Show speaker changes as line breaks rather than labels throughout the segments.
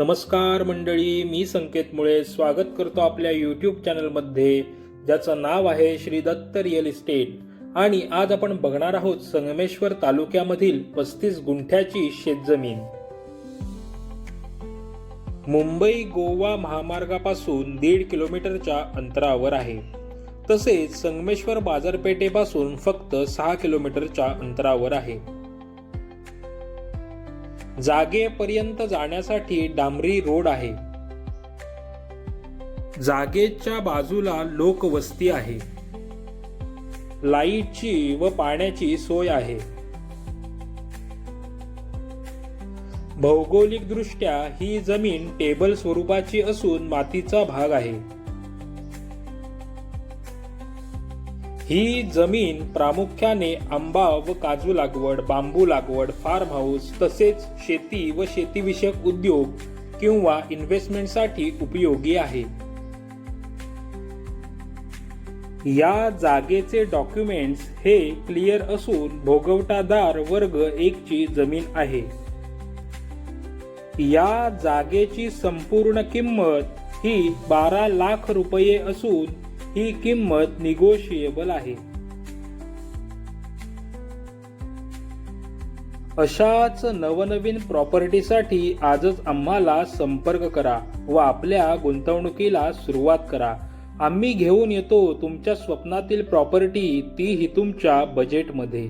नमस्कार मंडळी मी संकेत मुळे स्वागत करतो आपल्या यूट्यूब चॅनलमध्ये ज्याचं नाव आहे श्री दत्त रिअल इस्टेट. आणि आज आपण बघणार आहोत संगमेश्वर तालुक्यामधील पस्तीस गुंठ्याची शेतजमीन. मुंबई गोवा महामार्गापासून दीड किलोमीटरच्या अंतरावर आहे. तसेच संगमेश्वर बाजारपेठेपासून फक्त सहा किलोमीटरच्या अंतरावर आहे. जागेपर्यंत जाण्यासाठी डांबरी रोड आहे. जागेच्या बाजूला लोकवस्ती आहे. लाईटची व पाण्याची सोय आहे. भौगोलिकदृष्ट्या ही जमीन टेबल स्वरूपाची असून मातीचा भाग आहे. ही जमीन प्रामुख्याने आंबा व काजू लागवड बांबू लागवड फार्म हाऊस तसेच शेती व शेतीविषयक उद्योग किंवा इन्व्हेस्टमेंटसाठी उपयोगी आहे. या जागेचे डॉक्युमेंट्स हे क्लिअर असून भोगवटादार वर्ग एकची जमीन आहे. या जागेची संपूर्ण किंमत ही बारा लाख रुपये असून ही किंमत निगोशिएबल आहे. अशाच नवनवीन प्रॉपर्टीसाठी आजच आम्हाला संपर्क करा व आपल्या गुंतवणुकीला सुरुवात करा. आम्ही घेऊन येतो तुमच्या स्वप्नातील प्रॉपर्टी तीही तुमच्या बजेटमध्ये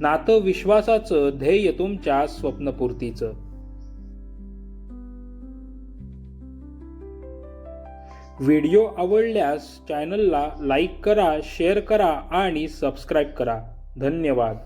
नातं विश्वासाचं ध्येय तुमच्या स्वप्नपूर्तीचं. व्हिडिओ आवडल्यास चॅनलला लाईक करा शेअर करा आणि सबस्क्राईब करा. धन्यवाद.